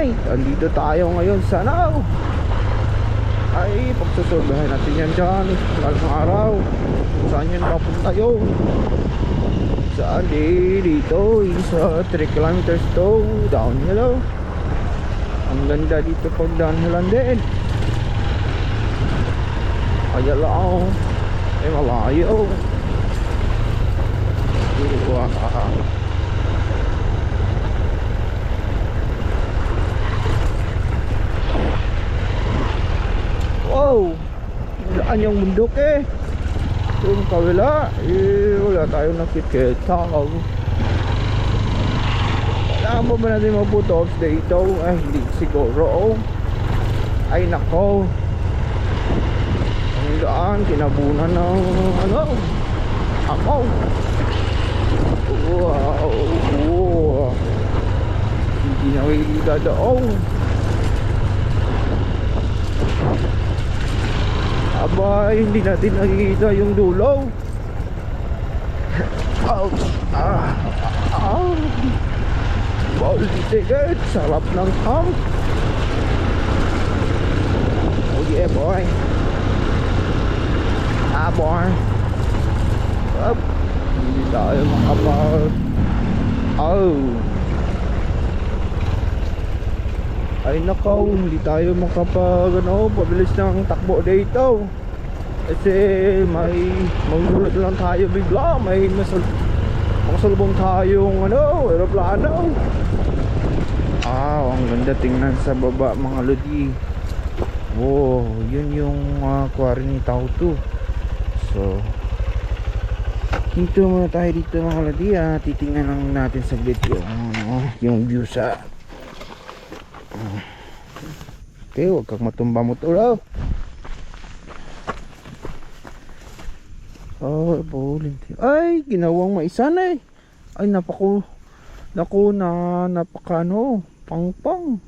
night Andito tayo ngayon sa Now Ay pagsusurbahan natin yan dyan. Lalang araw. Saan yan papunta yun Saan? Di dito. Sa 3 kilometers to. Downhill Ang ganda dito pag downhillan din. Kaya lang. Eh malayo. Wow Wow! Saan yung bundok eh? Yung kawila, eh, wala tayong nakikita. Kailangan mo ba natin mabuto off dito? Ay, hindi siguro. Ay, nako. Ang daan, kinabunan ng ano? Amaw. Wow. Wow. Hindi na makikita doon. Aba, hindi natin nakikita yung dulo. Ouch! Ah! Ah! Ball ticket! Sarap ng ham! Oh yeah, boy! Ah, boy! Up! Hindi tayo makapag... Oh! Ay nakaw, hindi tayo makapag ano, pabilis ng takbo dito. Kasi may magulat lang tayo bigla, may masal makasalubong tayong ano, aeroplano. Ah, ang ganda tingnan sa baba mga lodi. Wow, yun yung uh, quarry ni 2. So, dito muna tayo dito mga lodi. Ah. Titingnan lang natin saglit yung, ano, yung view sa Okay, huwag kang matumba motor oh. Oh, volunteer. Ay, ginawang maisan eh. Ay, napako. Naku na, napakano. Pang-pang.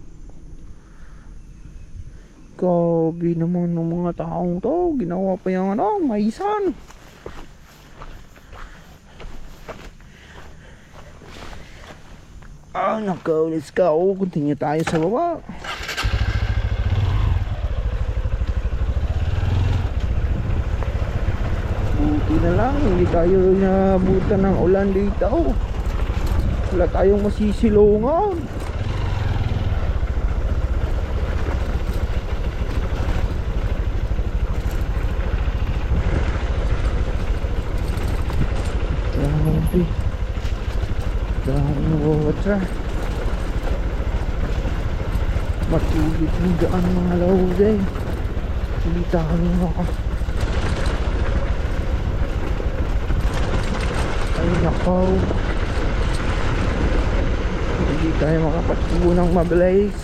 Grabe naman ng mga taong to. Ginawa pa yung ano, maisan. Ah, nako, let's go. Continue tayo sa baba. Buti na lang, hindi tayo nabutan ng ulan dito. Wala tayong masisilungan. Grabe. Dahil water. Matulit yung daan mga lauday. Hindi tayo maka... Ay nakaw. Hindi tayo makapatubo ng mabilis.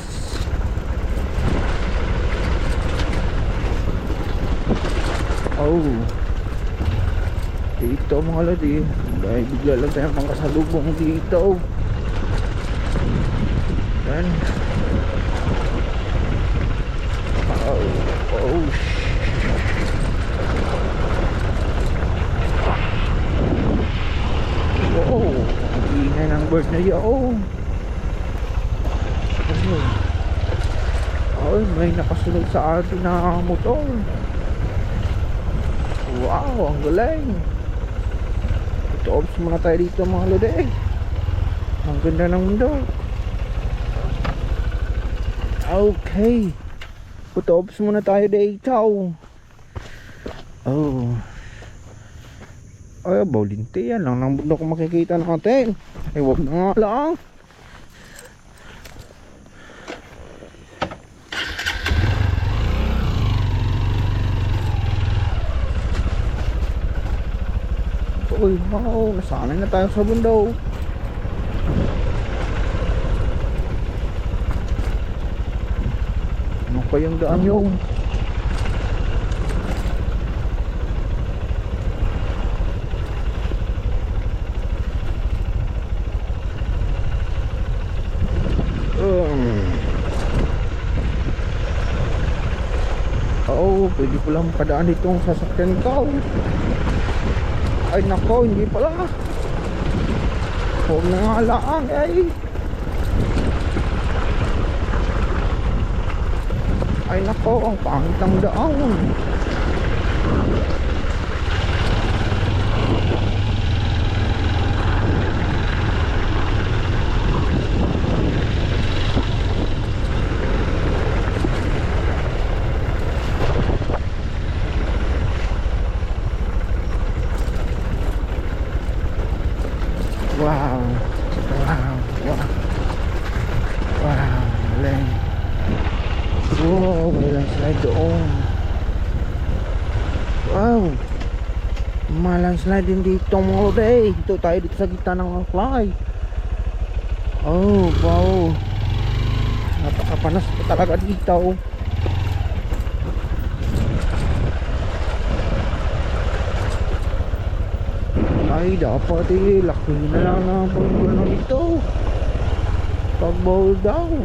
Oh. Dito mga lodi. Dahil bigla lang tayo makasalubong dito. Yan. Oh. Oh. Wow, ang na yun. Ayun. Ay, may nakasunod sa atin na motor. Wow, ang galing. Ito ops muna tayo dito mga lode. Ang ganda ng mundo. Okay. Put ops muna tayo dito. Oh. Ay, bawlinti yan lang ng bundok makikita natin. Ay, wag na nga lang. Uy, wow, nasanay na tayo sa bundok. Ano pa yung daan yung? pwede ko lang padaan itong sasakyan ko. Ay nako hindi pala. Huwag na nga laang ay eh. ay nako ang pangit ng daan. Wow. Wow. Wow. Galing. Wow. May landslide doon. Wow. May landslide din dito mga bay. Dito tayo dito sa gitna ng fly. Oh, wow. Napakapanas pa talaga dito. Ay, dapat eh, laki na lang na pagkano ito. Pag-bowl down.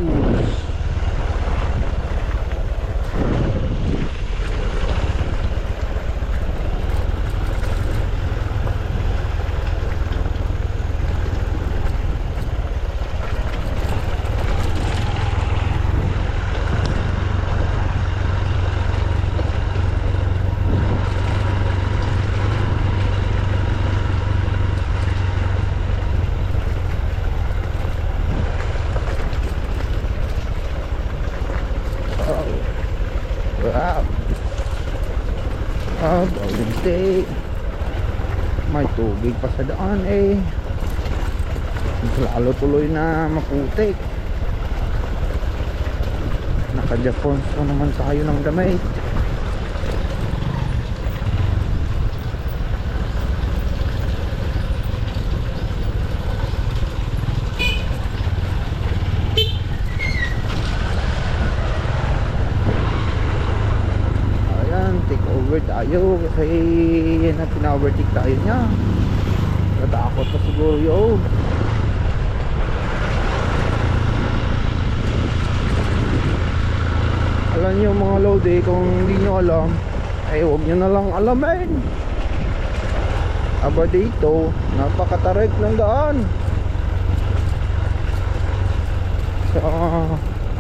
Oh. Wow. Ah, bowling day. May tubig pa sa daan eh. Lalo tuloy na maputik. Naka-Japon pa naman tayo ng damit. Tayo kasi yan ang pina-overtake tayo niya. Natakot pa siguro yun. Alam niyo mga lodi, kung hindi nyo alam, ay huwag nyo na lang alamin. Aba dito, napakatarik ng daan. Sa,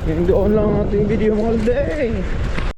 yung doon lang ating video mga lodi.